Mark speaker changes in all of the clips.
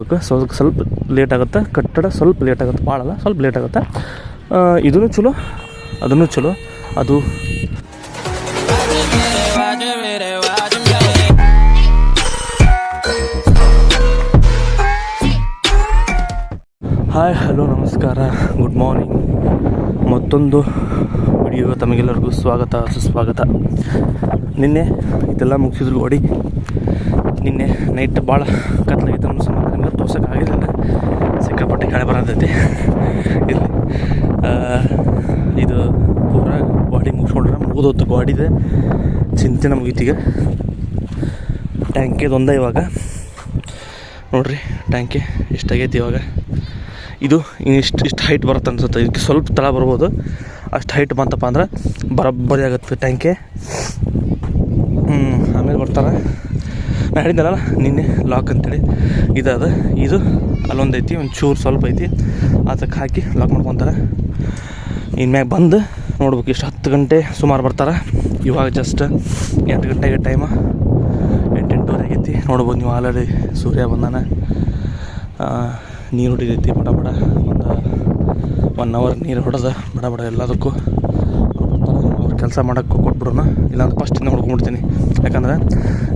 Speaker 1: ಬೇಕು ಸ್ವಲ್ಪ ಸ್ವಲ್ಪ ಲೇಟ್ ಆಗುತ್ತೆ. ಕಟ್ಟಡ ಸ್ವಲ್ಪ ಲೇಟ್ ಆಗುತ್ತೆ. ಭಾಳಲ್ಲ ಸ್ವಲ್ಪ ಲೇಟ್ ಆಗುತ್ತೆ. ಇದೂ ಚಲೋ, ಅದನ್ನು ಚಲೋ. ಅದು ಹಾಯ್ ಹಲೋ ನಮಸ್ಕಾರ. ಗುಡ್ ಮಾರ್ನಿಂಗ್ ಮತ್ತೊಂದು ವಿಡಿಯೋ ತಮಗೆಲ್ಲರಿಗೂ ಸ್ವಾಗತ, ಸುಸ್ವಾಗತ. ನಿನ್ನೆ ಇದೆಲ್ಲ ಮುಗಿಸಿದ್ರು ಓಡಿ ನಿನ್ನೆ ನೈಟ್ ಭಾಳ ಕತ್ಲಾಗಿತ್ತು ತೋರ್ಸೋಕ್ಕಾಗಿರಲಿಲ್ಲ ಸಿಕ್ಕಾಪಟ್ಟೆ ಕಳೆ ಬರೋದೈತಿ ಇಲ್ಲಿ ಇದು ಪೂರ ಗಾಡಿ ಮುಗಿಸ್ಕೊಂಡ್ರೆ ಮುಗಿದೋತು ಗಾಡಿದೆ ನಮ್ಗೆ ಮುಗೀತೀಗ ಟ್ಯಾಂಕಿದು ಒಂದೇ ಇವಾಗ. ನೋಡ್ರಿ, ಟ್ಯಾಂಕಿ ಎಷ್ಟಾಗೈತಿ ಇವಾಗ. ಇದು ಇಷ್ಟು ಇಷ್ಟು ಹೈಟ್ ಬರುತ್ತೆ ಅನ್ಸುತ್ತೆ. ಇದಕ್ಕೆ ಸ್ವಲ್ಪ ತಳ ಬರ್ಬೋದು. ಅಷ್ಟು ಹೈಟ್ ಬಂತಪ್ಪ ಅಂದ್ರೆ ಬರೋಬ್ಬರಿ ಆಗುತ್ತೆ ಟ್ಯಾಂಕಿ. ಆಮೇಲೆ ಬರ್ತಾರೆ. ನಾ ಹೇಳಿದ್ನಲ್ಲ ನಿನ್ನೆ ಲಾಕ್ ಅಂತೇಳಿ. ಇದು ಅದ ಇದು ಅಲ್ಲೊಂದು ಐತಿ ಒಂದು ಚೂರು ಸ್ವಲ್ಪ ಐತಿ. ಅದಕ್ಕೆ ಹಾಕಿ ಲಾಕ್ ಮಾಡ್ಕೊತಾರೆ. ಇನ್ಮ್ಯಾಗ ಬಂದು ನೋಡ್ಬೇಕು ಇಷ್ಟು ಹತ್ತು ಗಂಟೆ ಸುಮಾರು ಬರ್ತಾರೆ. ಇವಾಗ ಜಸ್ಟ್ ಎಂಟು ಗಂಟೆಗೆ ಟೈಮ ಎಂಟೆಂಟೂವರೆ ಆಗೈತಿ. ನೋಡ್ಬೋದು ನೀವು ಆಲ್ರೆಡಿ ಸೂರ್ಯ ಬಂದಾನೆ. ನೀರು ಹೊಡಿತೈತಿ, ಬಡ ಬಡ. ಒಂದು ಒನ್ ಅವರ್ ನೀರು ಹೊಡೆದ ಬಡ ಬಡ ಎಲ್ಲದಕ್ಕೂ. ಕೆಲಸ ಮಾಡೋಕ್ಕೆ ಕೊಟ್ಬಿಡೋಣ. ಇಲ್ಲಾಂದ್ರೆ ಫಸ್ಟಿಂದ ಹೊಡ್ಕೊಂಡ್ಬಿಡ್ತೀನಿ. ಯಾಕಂದ್ರೆ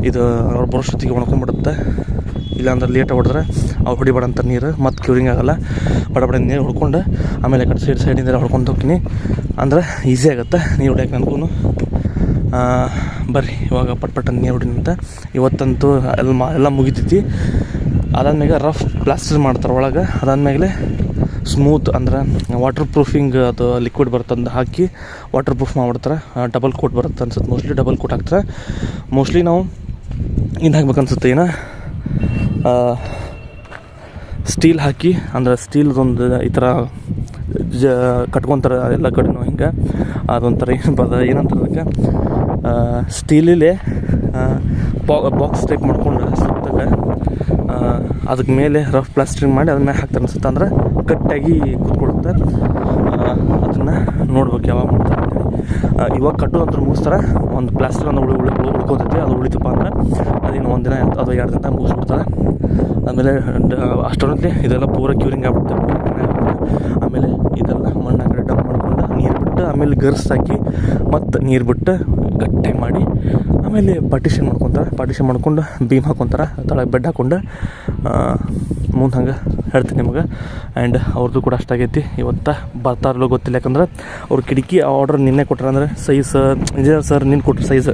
Speaker 1: ಇದು ಅವ್ರು ಬರೋಷ್ಟೊತ್ತಿಗೆ ಒಣಕೊಂಡ್ಬಿಡುತ್ತೆ. ಇಲ್ಲಾಂದ್ರೆ ಲೇಟ್ ಹೊಡೆದ್ರೆ ಅವ್ರು ಹೊಡಿಬೇಡ ಅಂತ ನೀರು, ಮತ್ತು ಕ್ಯೂರಿಂಗ್ ಆಗೋಲ್ಲ. ಬಡ ಬಡ ನೀರು ಹೊಡ್ಕೊಂಡು ಆಮೇಲೆ ಕಡೆ ಸೈಡ್ ಸೈಡಿಂದ ಹೊಡ್ಕೊಂಡು ಹೋಗ್ತೀನಿ. ಅಂದ್ರೆ ಈಸಿ ಆಗುತ್ತೆ. ನೀರು ಹೊಡ್ಯಕ್ಕೆ ನನಗೂ ಬರ್ರಿ, ಇವಾಗ ಪಟ್ ಪಟ್ ನೀರು ಹೊಡಿನಂತ ಇವತ್ತಂತೂ ಎಲ್ಲ ಮಾ, ಎಲ್ಲ ಮುಗಿತೈತಿ. ಅದಾದ್ಮೇಲೆ ರಫ್ ಪ್ಲಾಸ್ಟರ್ ಮಾಡ್ತಾರೆ ಒಳಗೆ. ಅದಾದ್ಮೇಲೆ ಸ್ಮೂತ್ ಅಂದ್ರೆ ವಾಟರ್ ಪ್ರೂಫಿಂಗ್ ಅದು ಲಿಕ್ವಿಡ್ ಬರ್ತಂದು ಹಾಕಿ ವಾಟರ್ ಪ್ರೂಫ್ ಮಾಡ್ಬಿಡ್ತಾರೆ ಡಬಲ್ ಕೋಟ್ ಬರುತ್ತೆ ಅನ್ಸುತ್ತೆ. ಮೋಸ್ಟ್ಲಿ ಡಬಲ್ ಕೋಟ್ ಹಾಕ್ತಾರೆ. ಮೋಸ್ಟ್ಲಿ ನಾವು ಇದು ಹಾಕ್ಬೇಕು ಅನ್ಸುತ್ತೆ ಏನ? ಸ್ಟೀಲ್ ಹಾಕಿ, ಅಂದ್ರೆ ಸ್ಟೀಲ್ದೊಂದು ಈ ಥರ ಜ, ಕಟ್ಕೊತಾರೆ ಎಲ್ಲ ಕಡೆನೂ ಹಿಂಗೆ. ಅದೊಂಥರ ಏನು ಬದ ಏನಂತ ಅದಕ್ಕೆ? ಸ್ಟೀಲಲ್ಲೇ ಬಾಕ್ಸ್ ಟೈಪ್ ಮಾಡ್ಕೊಂಡು ಸುತ್ತಾಗ ಅದಕ್ಕೆ ಮೇಲೆ ರಫ್ ಪ್ಲಾಸ್ಟ್ರಿಂಗ್ ಮಾಡಿ ಅದ್ರ ಮೇಲೆ ಹಾಕ್ತಾರೆ ಅನ್ಸುತ್ತೆ. ಅಂದ್ರೆ ಗಟ್ಟಿಯಾಗಿ ಕೂತ್ಕೊಳ್ಳುತ್ತೆ ಅದನ್ನು ನೋಡ್ಬೇಕು ಯಾವಾಗ ಮಾಡ್ತಾರೆ ಇವಾಗ ಕಟ್ಟು ಅಂತ ಮುಗಿಸ್ತಾರೆ. ಒಂದು ಪ್ಲಾಸ್ಟರ್ ಒಂದು ಉಳಿ ಉಳಿ ಉಳ್ಕೋತೈತಿ. ಅದು ಉಳಿತಪ್ಪ ಅಂದ್ರೆ ಅದಿನ್ನು ಒಂದು ದಿನ ಅಥವಾ ಎರಡು ದಿನ ಮುಗಿಸ್ಬಿಡ್ತಾರೆ. ಆಮೇಲೆ ಅಷ್ಟೊಂದಲ್ಲಿ ಇದೆಲ್ಲ ಪೂರ ಕ್ಯೂರಿಂಗ್ ಆಗ್ಬಿಡುತ್ತೆ. ಆಮೇಲೆ ಇದೆಲ್ಲ ಮಣ್ಣು ಕಡೆ ಡಂಪ್ ಮಾಡ್ಕೊಂಡು ನೀರು ಬಿಟ್ಟು ಆಮೇಲೆ ಗರ್ಸ್ ಹಾಕಿ ಮತ್ತು ನೀರು ಬಿಟ್ಟು ಗಟ್ಟಿ ಮಾಡಿ ಆಮೇಲೆ ಪಾರ್ಟಿಷನ್ ಮಾಡ್ಕೊತಾರೆ ಪಾರ್ಟಿಷನ್ ಮಾಡ್ಕೊಂಡು ಬೀಮ್ ಹಾಕೊತಾರೆ, ತಳಗೆ ಬೆಡ್ ಹಾಕೊಂಡು ಮುಂದೆ ಹಂಗೆ ಹೇಳ್ತೀನಿ ನಿಮಗೆ. ಆ್ಯಂಡ್ ಅವ್ರದ್ದು ಕೂಡ ಅಷ್ಟಾಗೈತಿ ಇವತ್ತು ಬರ್ತಾರಲ್ಲ ಗೊತ್ತಿಲ್ಲ, ಯಾಕಂದ್ರೆ ಅವ್ರ ಕಿಟಕಿ ಆರ್ಡ್ರ್ ನಿನ್ನೆ ಕೊಟ್ಟರೆ ಅಂದರೆ ಸೈಜ್ ಇಂಜಿನಿಯರ್ ಸರ್ ನಿನ್ನ ಕೊಟ್ಟರು ಸೈಜ್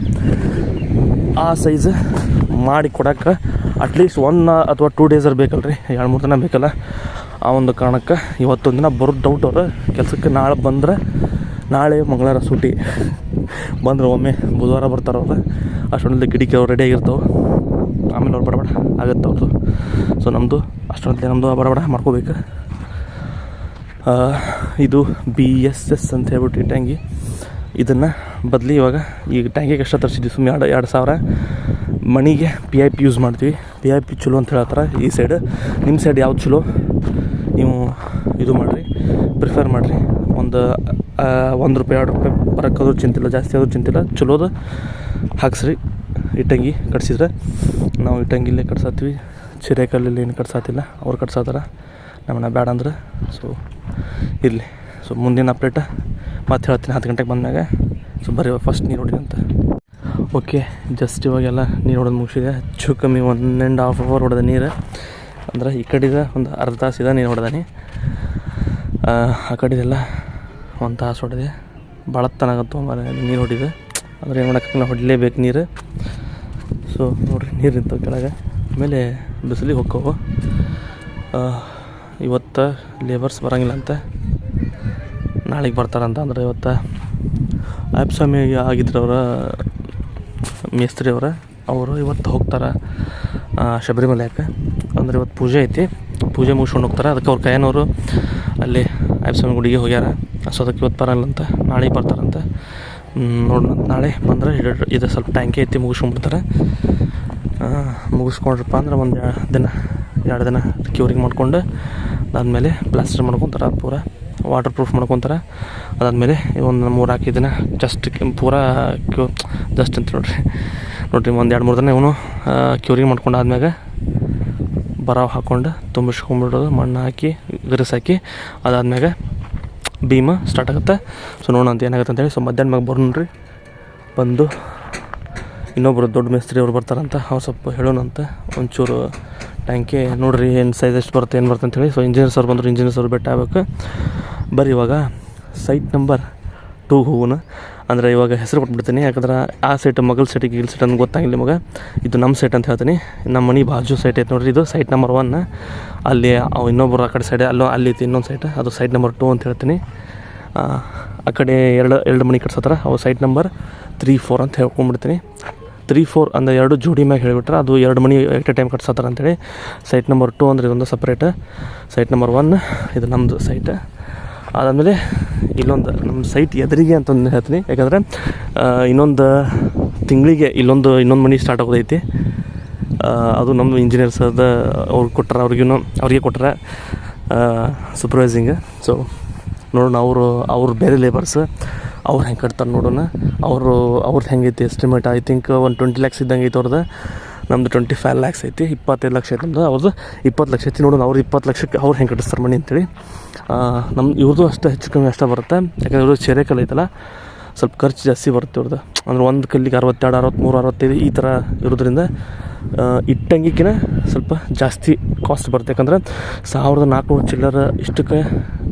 Speaker 1: ಆ ಸೈಜ್ ಮಾಡಿ ಕೊಡೋಕೆ ಅಟ್ಲೀಸ್ಟ್ ಒನ್ ಅಥವಾ ಟೂ ಡೇಸರ್ ಬೇಕಲ್ಲ ರೀ ಎರಡು ಮೂರು ದಿನ ಬೇಕಲ್ಲ. ಆ ಒಂದು ಕಾರಣಕ್ಕೆ ಇವತ್ತೊಂದು ದಿನ ಬರೋದು ಡೌಟ್ ಅವರು. ಕೆಲಸಕ್ಕೆ ನಾಳೆ ಬಂದರೆ ನಾಳೆ ಮಂಗಳವಾರ ಸೂಟಿ. ಬಂದ್ರೆ ಒಮ್ಮೆ ಬುಧವಾರ ಬರ್ತಾರೆ ಅವ್ರು. ಅಷ್ಟೊಂದು ಕಿಟಕಿ ಅವ್ರು ರೆಡಿ ಆಗಿರ್ತಾವೆ. ಆಮೇಲೆ ಅವ್ರು ಬಡಬಡ ಆಗುತ್ತೆ ಅವ್ರದ್ದು ಸೊ ನಮ್ಮದು ಅಷ್ಟೊಂದು ನಮ್ಮದು ಬಡಬಡ ಮಾಡ್ಕೋಬೇಕು. ಇದು ಬಿ ಎಸ್ ಎಸ್ ಅಂತ ಹೇಳ್ಬಿಟ್ಟು ಈ ಟ್ಯಾಂಗಿ ಇದನ್ನು ಬದಲಿ ಇವಾಗ ಈ ಟ್ಯಾಂಕಿಗೆ ಎಷ್ಟು ತರಿಸಿದ್ವಿ. ಸುಮ್ಮನೆ ಎರಡು ಎರಡು ಸಾವಿರ. ಮಣಿಗೆ ಪಿ ಐ ಪಿ ಯೂಸ್ ಮಾಡ್ತೀವಿ. ಪಿ ಐ ಪಿ ಚಲೋ ಅಂತ ಹೇಳ್ತಾರೆ ಈ ಸೈಡ್ ನಿಮ್ಮ ಸೈಡ್ ಯಾವ್ದು ಚಲೋ? ನೀವು ಇದು ಮಾಡಿರಿ. ಪ್ರಿಫರ್ ಮಾಡಿರಿ. ಒಂದು ಒಂದು ರೂಪಾಯಿ, ಎರಡು ರೂಪಾಯಿ ಬರೋಕ್ಕಾದ್ರೂ ಚಿಂತಿಲ್ಲ ಜಾಸ್ತಿ ಆದರೂ ಚಿಂತಿಲ್ಲ ಚಲೋದ ಹಾಕ್ಸ್ರಿ. ಇಟ್ಟಂಗಿ ಕಟ್ಸಿದ್ರೆ ನಾವು ಇಟ್ಟಂಗಿಲ್ಲೇ ಕಟ್ಸಾತೀವಿ. ಚಿರೇಕಲ್ಲಲ್ಲಿ ಏನು ಕಟ್ಸಾತಿಲ್ಲ. ಅವ್ರು ಕಟ್ಸಾತಾರ. ನಮ್ಮನ್ನ ಬೇಡ ಅಂದ್ರೆ ಸೊ ಇರಲಿ. ಸೊ ಮುಂದಿನ ಅಪ್ಡೇಟ್ ಮತ್ತೆ ಹೇಳ್ತೀನಿ. ಹತ್ತು ಗಂಟೆಗೆ ಬಂದಾಗ ಸೊ ಬರೀ ಫಸ್ಟ್ ನೀರು ಹೊಡಿ ಅಂತ. ಓಕೆ ಜಸ್ಟ್ ಇವಾಗೆಲ್ಲ ನೀರು ಹೊಡೆದು ಮುಗಿಸಿದೆ. ಹೆಚ್ಚು ಕಮ್ಮಿ ಒನ್ ಆ್ಯಂಡ್ ಹಾಫ್ ಅವರ್ ಹೊಡೆದ ನೀರು. ಅಂದ್ರೆ ಈ ಕಡೆದ ಒಂದು ಅರ್ಧ ತಾಸಿದ ನೀರು ಹೊಡೆದಾನಿ. ಆ ಕಡೆದೆಲ್ಲ ಒಂದು ತಾಸು ಹೊಡೆದೆ. ಭಾಳ ತನಾಗತ್ತು ಮನೆ ನೀರು ಹೊಡಿದೆ. ಅಂದ್ರೆ ಏನು ಮಾಡೋಕ್ಕೆ ನಾವು ಹೊಡಿಲೇಬೇಕು ನೀರು. ಸೊ ನೋಡಿರಿ, ನೀರು ನಿಂತವು ಕೆಳಗೆ. ಆಮೇಲೆ ಬಿಸಿಲಿಗೆ ಹೊಕ್ಕವು ಇವತ್ತು ಲೇಬರ್ಸ್ ಬರೋಂಗಿಲ್ಲ ಅಂತ. ನಾಳೆಗೆ ಬರ್ತಾರಂತ ಅಂದ್ರೆ ಇವತ್ತು ಆಪ್ ಸ್ವಾಮಿ ಆಗಿದ್ರವರ ಮೇಸ್ತ್ರಿ ಅವರ. ಅವರು ಇವತ್ತು ಹೋಗ್ತಾರೆ ಶಬರಿಮಲೆಯಕ್ಕೆ ಅಂದ್ರೆ ಇವತ್ತು ಪೂಜೆ ಐತಿ. ಪೂಜೆ ಮುಗಿಸ್ಕೊಂಡು ಹೋಗ್ತಾರೆ. ಅದಕ್ಕೆ ಅವ್ರ ಕೈಯನವರು ಅಲ್ಲಿ ಆ್ಯಪ್ಸ್ವಾಮಿ ಗುಡಿಗೆ ಹೋಗ್ಯಾರ. ಅದಕ್ಕೆ ಇವತ್ತು ಬರಲ್ಲಂತ ನಾಳೆ ಬರ್ತಾರಂತ. ನೋಡೋಣ ನಾಳೆ ಬಂದರೆ ಇದು- ಸ್ವಲ್ಪ ಟ್ಯಾಂಕಿ ಐತಿ ಮುಗಿಸ್ಕೊಂಡ್ಬಿಡ್ತಾರೆ. ಮುಗಿಸ್ಕೊಂಡ್ರಪ್ಪ ಅಂದ್ರೆ ಒಂದು ದಿನ, ಎರಡು ದಿನ ಕ್ಯೂರಿಂಗ್ ಮಾಡ್ಕೊಂಡು ಅದಾದಮೇಲೆ ಪ್ಲಾಸ್ಟರ್ ಮಾಡ್ಕೊತಾರೆ ಪೂರ ವಾಟರ್ ಪ್ರೂಫ್ ಮಾಡ್ಕೊತಾರೆ. ಅದಾದಮೇಲೆ ಒಂದು ಮೂರು ಹಾಕಿ ದಿನ ಜಸ್ಟ್ ಪೂರ ಕ್ಯೂ ಜಸ್ಟ್ ಅಂತ ನೋಡಿರಿ. ನೋಡ್ರಿ ಒಂದು ಎರಡು ಮೂರು ದಿನ ಇವನು ಕ್ಯೂರಿಂಗ್ ಮಾಡ್ಕೊಂಡು ಆದ್ಮ್ಯಾಗ ಬರಾವ್ ಹಾಕ್ಕೊಂಡು ತುಂಬಿಸ್ಕೊಂಬಿಡೋದು ಮಣ್ಣು ಹಾಕಿ ಗರಿಸ್ ಹಾಕಿ, ಅದಾದ್ಮ್ಯಾಗ ಭೀಮ ಸ್ಟಾರ್ಟ್ ಆಗುತ್ತೆ. ಸೊ ನೋಡೋಣ ಏನಾಗುತ್ತೆ ಅಂತೇಳಿ. ಸೊ ಮಧ್ಯಾಹ್ನ ಮ್ಯಾಗ ಬರೋಣ್ರಿ ಬಂದು ಇನ್ನೊಬ್ಬರು ದೊಡ್ಡ ಮೇಸ್ತ್ರಿ ಅವ್ರು ಬರ್ತಾರಂತ. ಅವ್ರು ಸ್ವಲ್ಪ ಹೇಳೋಣಂತ ಒಂಚೂರು ಟ್ಯಾಂಕಿ ನೋಡ್ರಿ ಏನು ಸೈಜ್ ಎಷ್ಟು ಬರುತ್ತೆ, ಏನು ಬರುತ್ತೆ ಅಂತೇಳಿ. ಸೊ ಇಂಜಿನಿಯರ್ಸ್ ಅವ್ರು ಬಂದರು ಇಂಜಿನಿಯರ್ಸ್ ಅವ್ರು ಭೇಟಿ ಆಗ್ಬೇಕು. ಬರ್ರಿ ಇವಾಗ ಸೈಟ್ ನಂಬರ್ ಟೂ ಹೂವನ್ನ. ಅಂದರೆ ಇವಾಗ ಹೆಸರು ಕೊಟ್ಬಿಡ್ತೀನಿ ಯಾಕಂದ್ರೆ ಆ ಸೈಟ್ ಮಗಲ್ ಸೈಟಿಗೆ ಗೀಲ್ ಸೈಟ್ ಅಂತ ಗೊತ್ತಾಗಿಲ್ಲ ನಿಮಗೆ. ಇದು ನಮ್ಮ ಸೈಟ್ ಅಂತ ಹೇಳ್ತೀನಿ. ನಮ್ಮ ಮನೆ ಬಾಜು ಸೈಟ್ ಐತೆ ನೋಡ್ರಿ ಇದು ಸೈಟ್ ನಂಬರ್ ಒನ್ ಅಲ್ಲಿ ಇನ್ನೊಬ್ಬರು ಆ ಕಡೆ ಸೈಡ್ ಅಲ್ಲೋ ಅಲ್ಲಿ ಇನ್ನೊಂದು ಸೈಟ್ ಅದು ಸೈಟ್ ನಂಬರ್ ಟೂ ಅಂತ ಹೇಳ್ತೀನಿ. ಆ, ಕಡೆ ಎರಡು ಎರಡು ಮನೆ ಕಟ್ಸತ್ತಾರ ಅವು ಸೈಟ್ ನಂಬರ್ ತ್ರೀ ಫೋರ್ ಅಂತ ಹೇಳ್ಕೊಂಡ್ಬಿಡ್ತೀನಿ ತ್ರೀ ಫೋರ್ ಅಂದರೆ ಎರಡು ಜೋಡಿ ಮ್ಯಾಗ ಹೇಳಿಬಿಟ್ರೆ ಅದು ಎರಡು ಮನೆ ಎಟ್ ಎ ಟೈಮ್ ಕಟ್ಸತ್ತಾರ ಅಂತೇಳಿ. ಸೈಟ್ ನಂಬರ್ ಟು ಅಂದರೆ ಇದೊಂದು ಸಪ್ರೇಟ್ ಸೈಟ್ ನಂಬರ್ ಒನ್ ಇದು ನಮ್ಮದು ಸೈಟ್ ಅದಾದಮೇಲೆ ಇಲ್ಲೊಂದು ನಮ್ಮ ಸೈಟ್ ಎದುರಿಗೆ ಅಂತಂದು ಹೇಳ್ತೀನಿ. ಯಾಕಂದರೆ ಇನ್ನೊಂದು ತಿಂಗಳಿಗೆ ಇಲ್ಲೊಂದು, ಇನ್ನೊಂದು ಮನೆ ಸ್ಟಾರ್ಟ್ ಆಗೋದೈತಿ. ಅದು ನಮ್ಮದು ಇಂಜಿನಿಯರ್ಸ್ ಅದ ಅವ್ರಿಗೆ ಕೊಟ್ಟಾರ ಅವ್ರಿಗೂ ಅವ್ರಿಗೆ ಕೊಟ್ಟಾರ ಸೂಪರ್ವೈಸಿಂಗ್ ಸೊ ನೋಡೋಣ, ಅವರು, ಅವ್ರು ಬೇರೆ ಲೇಬರ್ಸ್ ಅವ್ರು ಹೆಂಗೆ ಕಟ್ತಾರೆ ನೋಡೋಣ. ಅವರು ಅವ್ರದ್ದು ಹೆಂಗೈತಿ ಎಸ್ಟಿಮೇಟ್ ಐ ಥಿಂಕ್ ಒಂದು ಟ್ವೆಂಟಿ ಲ್ಯಾಕ್ಸ್ ಇದ್ದಂಗೆ ಐತೆ ಅವ್ರದ್ದು ನಮ್ಮದು ಟ್ವೆಂಟಿ ಫೈವ್ ಲ್ಯಾಕ್ಸ್ ಐತಿ, ಇಪ್ಪತ್ತೈದು ಲಕ್ಷ ಐತೆ ನಮ್ಮದು ಅವ್ರದ್ದು ಇಪ್ಪತ್ತು ಲಕ್ಷ ಐತಿ ನೋಡೋಣ ಅವ್ರು ಇಪ್ಪತ್ತು ಲಕ್ಷಕ್ಕೆ ಅವ್ರು ಹೆಂಗೆ ಕಟ್ಟಿಸ್ತಾರೆ ಮನೆ ಅಂತೇಳಿ. ನಮ್ಮ ಇವ್ರದ್ದು ಅಷ್ಟೇ ಹೆಚ್ಚು ಕಮ್ಮಿ ಅಷ್ಟೇ ಬರುತ್ತೆ. ಯಾಕಂದ್ರೆ ಇವ್ರದ್ದು ಚೆರೆಕಲ್ ಐತಲ್ಲ ಸ್ವಲ್ಪ ಖರ್ಚು ಜಾಸ್ತಿ ಬರುತ್ತೆ ಇವ್ರದ್ದು ಅಂದ್ರೆ ಒಂದು ಕಲ್ಲಿಗೆ ಅರವತ್ತೆರಡು ಅರವತ್ತ್ಮೂರು ಅರವತ್ತೈದು ಈ ಥರ ಇರೋದ್ರಿಂದ ಇಟ್ಟಂಗಿಕ್ಕಿನ ಸ್ವಲ್ಪ ಜಾಸ್ತಿ ಕಾಸ್ಟ್ ಬರುತ್ತೆ. ಯಾಕಂದರೆ ಸಾವಿರದ ನಾಲ್ಕುನೂರು ಚಿಲ್ಲರ ಇಷ್ಟಕ್ಕೆ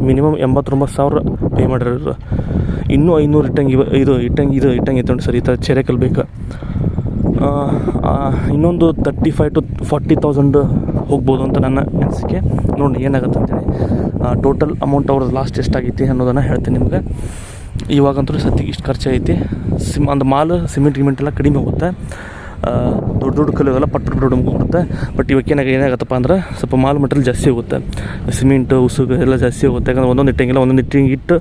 Speaker 1: ಮಿನಿಮಮ್ ಎಂಬತ್ತೊಂಬತ್ತು ಸಾವಿರ ಪೇ ಮಾಡಿರೋರು ಇನ್ನೂ ಐನೂರು ಇಟ್ಟಂಗಿ ಇದು ಇಟ್ಟಂಗಿ ಇದು ಇಟ್ಟಂಗಿ ಐತೆ ನೋಡಿ ಸರ್ ಈ ಥರ ಚೆರೆಕಲ್ ಬೇಕು. ಆ, ಆ, ಇನ್ನೊಂದು thirty five to forty thousand ಹೋಗ್ಬೋದು ಅಂತ ನನ್ನ ಅನಿಸಿಕೆ. ನೋಡಿ ಏನಾಗುತ್ತೆ ಅಂತೇಳಿ. ಟೋಟಲ್ ಅಮೌಂಟ್ ಅವ್ರದ್ದು ಲಾಸ್ಟ್ ಎಷ್ಟಾಗೈತಿ ಅನ್ನೋದನ್ನು ಹೇಳ್ತೀನಿ ನಿಮ್ಗೆ. ಇವಾಗಂತೂ ಸದ್ಯಕ್ಕೆ ಇಷ್ಟು ಐತಿ. ಸಿಮ್ ಒಂದು ಮಾಲ್ ಸಿಮೆಂಟ್ ಗಿಮೆಂಟ್ ಎಲ್ಲ ಕಡಿಮೆ ಹೋಗುತ್ತೆ. ದೊಡ್ಡ ದೊಡ್ಡ ಕಲ್ಲು ಎಲ್ಲ ಪಟ್ ದೊಡ್ಡ ಹೋಗುತ್ತೆ. ಬಟ್ ಇವಾಗ ಏನಾಗ, ಏನಾಗುತ್ತಪ್ಪ ಅಂದ್ರೆ ಸ್ವಲ್ಪ ಮಾಲ್ ಮಟೀರಿಯಲ್ ಜಾಸ್ತಿ ಹೋಗುತ್ತೆ. ಸಿಮೆಂಟ್ ಉಸುಗು ಎಲ್ಲ ಜಾಸ್ತಿ ಹೋಗುತ್ತೆ. ಯಾಕಂದ್ರೆ ಒಂದೊಂದು ಇಟ್ಟಿಂಗಿಲ್ಲ, ಒಂದೊಂದು ಇಟ್ಟಿಂಗ್ ಇಟ್ಟು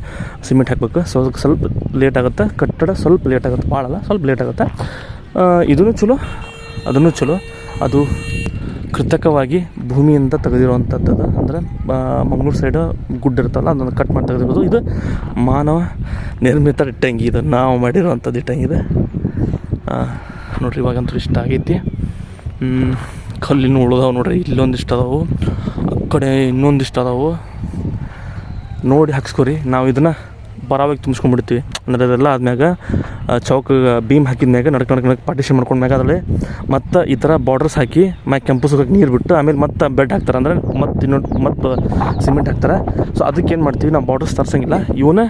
Speaker 1: ಸಿಮೆಂಟ್ ಹಾಕಬೇಕು. ಸೊ ಸ್ವಲ್ಪ ಲೇಟ್ ಆಗುತ್ತೆ. ಕಟ್ಟಡ ಸ್ವಲ್ಪ ಲೇಟ್ ಆಗುತ್ತೆ. ಭಾಳಲ್ಲ ಸ್ವಲ್ಪ ಲೇಟ್ ಆಗುತ್ತೆ. ಇದೂ ಚಲೋ ಅದನ್ನು ಚಲೋ. ಅದು ಕೃತಕವಾಗಿ ಭೂಮಿಯಿಂದ ತೆಗೆದಿರುವಂಥದ್ದು ಅಂದರೆ ಮಂಗಳೂರು ಸೈಡು ಗುಡ್ಡ ಇರ್ತಲ್ಲ, ಅದನ್ನು ಕಟ್ ಮಾಡಿ ತೆಗೆದಿರೋದು. ಇದು ಮಾನವ ನಿರ್ಮಿತ ಇಟ್ಟಂಗಿ ಇದು. ನಾವು ಮಾಡಿರುವಂಥದ್ದು ಇಟ್ಟಂಗಿದೆ ನೋಡ್ರಿ, ಇವಾಗಂತೂ ಇಷ್ಟ ಆಗೈತಿ. ಕಲ್ಲಿನ ಉಳಿದಾವೆ ನೋಡ್ರಿ ಇಲ್ಲೊಂದಿಷ್ಟು ಅದಾವು. ಆ ಕಡೆ ಇನ್ನೊಂದಿಷ್ಟು ಅದಾವು. ನೋಡಿ ಹಾಕ್ಸ್ಕೊರಿ. ನಾವು ಇದನ್ನು ಬರಾವಾಗಿ ತುಂಬಿಸ್ಕೊಂಡ್ಬಿಡ್ತೀವಿ. ಅಂದರೆ ಅದೆಲ್ಲ ಆದ್ಮ್ಯಾಗ ಚೌಕ ಬೀಮ್ ಹಾಕಿದ ಮ್ಯಾಗ ನಡ್ಕ ನಡ್ಕ ಪಾರ್ಟಿಷನ್ ಮಾಡ್ಕೊಂಡ ಮ್ಯಾಗ ಅದರಲ್ಲಿ ಮತ್ತು ಈ ಥರ ಬಾರ್ಡರ್ಸ್ ಹಾಕಿ ಮ್ಯಾಗ ಕೆಂಪು ಸುಖಕ್ಕೆ ನೀರು ಬಿಟ್ಟು ಆಮೇಲೆ ಮತ್ತು ಬೆಡ್ ಹಾಕ್ತಾರೆ ಅಂದರೆ ಮತ್ತೆ ಇನ್ನೊಂದು, ಮತ್ತು ಸಿಮೆಂಟ್ ಹಾಕ್ತಾರೆ. ಸೊ ಅದಕ್ಕೆ ಏನು ಮಾಡ್ತೀವಿ, ನಾವು ಬಾರ್ಡರ್ಸ್ ತರ್ಸಂಗಿಲ್ಲ. ಇವನ್ನ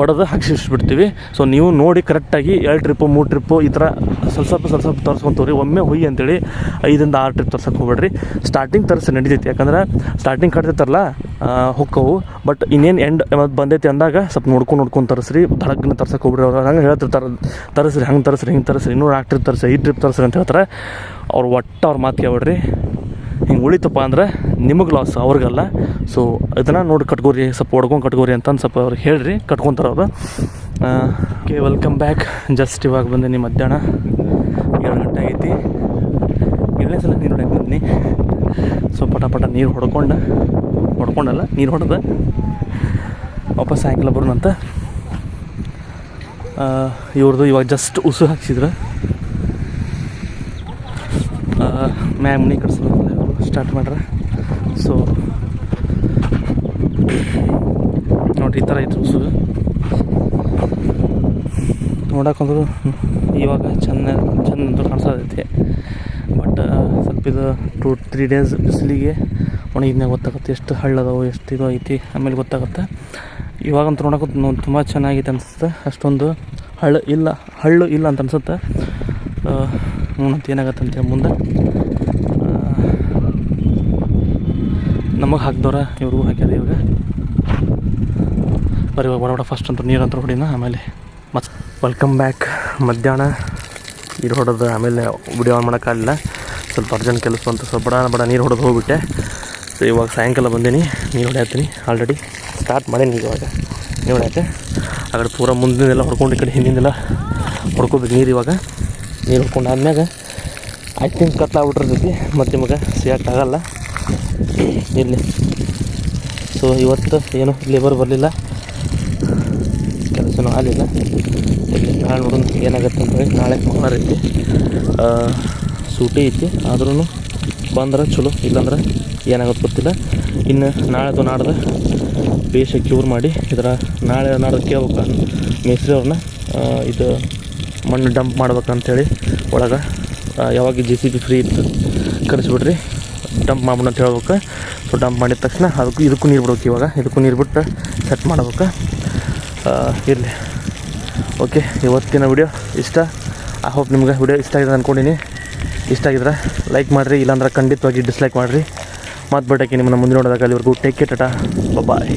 Speaker 1: ಒಡೆದು ಹಾಕ್ಸಿಬಿಡ್ತೀವಿ ಸೊ ನೀವು ನೋಡಿ ಕರೆಕ್ಟಾಗಿ ಎರಡು ಟ್ರಿಪ್ಪು ಮೂರು ಟ್ರಿಪ್ಪು ಈ ಥರ ಸ್ವಲ್ಪ ಸ್ವಲ್ಪ ಸ್ವಲ್ಪ ಸ್ವಲ್ಪ ತರ್ಸ್ಕೊಂತವ್ರಿ. ಒಮ್ಮೆ ಹೊಯ್ ಅಂತೇಳಿ ಐದರಿಂದ ಆರು ಟ್ರಿಪ್ ತರ್ಸಕ್ಕೆ ಹೋಗ್ಬೇಡ್ರಿ. ಸ್ಟಾರ್ಟಿಂಗ್ ತರಿಸಿ ನಡೀತೈತಿ. ಯಾಕಂದ್ರೆ ಸ್ಟಾರ್ಟಿಂಗ್ ಕಟ್ತಿರ್ತಾರಲ್ಲ ಹೊಕ್ಕವು. ಬಟ್ ಇನ್ನೇನು ಎಂಡ್ ಬಂದೈತಿ ಅಂದಾಗ ಸ್ವಲ್ಪ ನೋಡ್ಕೊಂಡು ನೋಡ್ಕೊಂಡು ತರಿಸ್ರಿ ಧಡಗ್ನ ತರ್ಸಕ್ಕೆ ಹೋಗ್ರಿ ಅವ್ರು. ಹಂಗೆ ಹೇಳ್ತಿರ್ತಾರೆ, ತರಿಸ್ರಿ, ಹಂಗೆ ತರಿಸ್ರಿ, ಹಿಂಗೆ ತರಿಸ್ರಿ ಇನ್ನೂ ನಾಲ್ಕು ಟ್ರಿಪ್ ತರಿಸ್ರಿ, ಈ ಟ್ರಿಪ್ ತರಿಸ್ರಿ ಅಂತ ಹೇಳ್ತಾರೆ. ಅವ್ರು ಒಟ್ಟು ಅವ್ರ ಮಾತು ಕೇಳ್ಬಿಡ್ರಿ. ಹಿಂಗೆ ಉಳಿತಪ್ಪ ಅಂದ್ರೆ ನಿಮಗೆ ಲಾಸ್ ಅವ್ರಿಗಲ್ಲ. ಸೊ ಇದನ್ನು ನೋಡಿ ಕಟ್ಕೋರಿ, ಸ್ವಲ್ಪ ಹೊಡ್ಕೊಂಡು ಕಟ್ಕೋರಿ ಅಂತಂದು ಸ್ವಲ್ಪ ಅವ್ರು ಹೇಳ್ರಿ ಕಟ್ಕೊತಾರೆ ಅವರು ಓಕೆ ವೆಲ್ಕಮ್ ಬ್ಯಾಕ್ ಜಸ್ಟ್ ಇವಾಗ ಬಂದೀನಿ ಮಧ್ಯಾಹ್ನ. ಏಳು ಗಂಟೆ ಆಗೈತಿ. ಎರಡನೇ ಸಲ ನೀರು ಹೊಡಕ್ ಬಂದಿನಿ. ಸೊ ಪಟ ಪಟ ನೀರು ಹೊಡ್ಕೊಂಡು ಹೊಡ್ಕೊಂಡಲ್ಲ, ನೀರು ಹೊಡೆದ. ವಾಪಸ್ ಸಾಯಂಕಾಲ ಬರೋಣಂತ. ಇವ್ರದ್ದು ಇವಾಗ ಜಸ್ಟ್ ಉಸು ಹಾಕ್ಸಿದ್ರು. ಮ್ಯಾಗ ಮನೆ ಕಟ್ಸಲ್ಲ ಸ್ಟಾರ್ಟ್ ಮಾಡ್ರೆ. ಸೊ ನೋಡ್ರಿ ಈ ಥರ ಇತ್ತು ಉಸು. ನೋಡಕ್ಕಂದ್ರು ಇವಾಗ ಚೆನ್ನ ಚೆಂದ ಅಂತ ಕಾಣಿಸೋದೈತಿ ಬಟ್ ಸ್ವಲ್ಪ ಇದು ಟು ತ್ರೀ ಡೇಸ್ ಬಿಸಿಲಿಗೆ ಒಣಗಿದ್ಮೇಲೆ ಗೊತ್ತಾಗುತ್ತೆ ಎಷ್ಟು ಹಳ್ಳದವು, ಎಷ್ಟು ಇದು ಐತಿ, ಆಮೇಲೆ ಗೊತ್ತಾಗುತ್ತೆ. ಇವಾಗಂತೂ ನೋಡೋಕೆ ತುಂಬ ಚೆನ್ನಾಗಿದೆ ಅನಿಸುತ್ತೆ. ಅಷ್ಟೊಂದು ಹಳ್ಳು ಇಲ್ಲ ಹಳ್ಳು ಇಲ್ಲ ಅಂತ ಅನಿಸುತ್ತೆ. ನೋಡಂತ ಏನಾಗತ್ತೆ ಅಂತೇಳಿ ಮುಂದೆ. ನಮಗೆ ಹಾಕ್ದವ್ರ ಇವ್ರಿಗೂ ಹಾಕ್ಯಾರ ಇವಾಗ. ಬರೀ ಇವಾಗ ಬಡ ಬಡ ಫಸ್ಟ್ ಅಂತ ನೀರು ಅಂತ ಹೊಡಿನ, ಆಮೇಲೆ ಮತ್ತೆ ವೆಲ್ಕಮ್ ಬ್ಯಾಕ್ ಮಧ್ಯಾಹ್ನ ನೀರು ಹೊಡೆದು ಆಮೇಲೆ ವಿಡಿಯೋ ಆನ್ ಮಾಡೋಕ್ಕಾಗಲಿಲ್ಲ ಸ್ವಲ್ಪ ಅರ್ಜೆಂಟ್ ಕೆಲಸ ಅಂತ ಸ್ವಲ್ಪ ಬಡ ಬಡ ನೀರು ಹೊಡೆದು ಹೋಗ್ಬಿಟ್ಟೆ. ಸೊ ಇವಾಗ ಸಾಯಂಕಾಲ ಬಂದೀನಿ. ನೀರು ಹೊಡೆಯತ್ತೀನಿ ಆಲ್ರೆಡಿ ಸ್ಟಾರ್ಟ್ ಮಾಡೀನಿ ಇವಾಗ. ನೀರು ಹೊಡೆಯತ್ತೆ. ಆ ಕಡೆ ಪೂರ ಮುಂದಿನೆಲ್ಲ ಹೊಡ್ಕೊಂಡು ಈ ಕಡೆ ಹಿಂದಿಂದೆಲ್ಲ ಹೊಡ್ಕೋಬೇಕು ನೀರು ಇವಾಗ. ನೀರು ಹೊಡ್ಕೊಂಡು ಆದ್ಮ್ಯಾಗ ಐ ತಿಂಕ್ ಕತ್ಲಾಗ್ಬಿಟ್ಟಿರ್ತೈತಿ ಮತ್ತು ನಿಮಗೆ ಸಿಗೋಕ್ಕಾಗಲ್ಲ ಇಲ್ಲಿ ಸೊ ಇವತ್ತು ಏನು ಲೇಬರ್ ಬರಲಿಲ್ಲ. ಕೆಲಸನೂ ಆಗಲಿಲ್ಲ. ಇಲ್ಲಿ ನಾಳೆ ನೋಡೋಣ ಏನಾಗುತ್ತೆ ಅಂತ ಹೇಳಿ ನಾಳೆ ಮಂಗಳವಾರ ಐತಿ. ಸೂಟಿ ಐತಿ. ಆದ್ರೂ ಬಂದ್ರೆ ಚಲೋ. ಇಲ್ಲಾಂದ್ರೆ ಏನಾಗುತ್ತೆ ಗೊತ್ತಿಲ್ಲ. ಇನ್ನು ನಾಳೆ ಅಥವಾ ನಾಡ್ದು ಬೇಷ ಕ್ಯೂರ್ ಮಾಡಿ ಇದರ ನಾಳೆ ನಾಡ್ದು ಕೇಳ್ಬೇಕು ಮೇಸ್ತ್ರಿ ಅವ್ರನ್ನ ಇದು ಮಣ್ಣು ಡಂಪ್ ಮಾಡ್ಬೇಕಂತೇಳಿ ಒಳಗೆ ಯಾವಾಗ ಜೆ ಸಿ ಬಿ ಫ್ರೀ ಇತ್ತು ಕರೆಸ್ಬಿಡ್ರಿ ಡಂಪ್ ಮಾಡ್ಬಿಡು ಅಂತ ಹೇಳ್ಬೇಕು. ಸೊ ಡಂಪ್ ಮಾಡಿದ ತಕ್ಷಣ ಅದಕ್ಕೂ ಇದಕ್ಕೂ ನೀರು ಬಿಡ್ಬೇಕು ಇವಾಗ. ಇದಕ್ಕೂ ನೀರು ಬಿಟ್ಟು ಸೆಟ್ ಮಾಡ್ಬೇಕು. ಇರಲಿ. ಓಕೆ ಇವತ್ತಿನ ವಿಡಿಯೋ ಇಷ್ಟ. ಐ ಹೋಪ್ ನಿಮ್ಗೆ ವಿಡಿಯೋ ಇಷ್ಟ ಆಗಿದೆ ಅಂದ್ಕೊಂಡಿನಿ ಇಷ್ಟ ಆಗಿದ್ರೆ ಲೈಕ್ ಮಾಡಿರಿ, ಇಲ್ಲಾಂದ್ರೆ ಖಂಡಿತವಾಗಿ ಡಿಸ್ಲೈಕ್ ಮಾಡಿರಿ. ಮತ್ತು ನಿಮ್ಮನ್ನು ಮುಂದೆ ನೋಡೋದಾಗ ಅಲ್ಲಿವರೆಗೂ ಟೇಕ್ ಕೇರ್ ಟಾಟಾ. ಬಾಯ್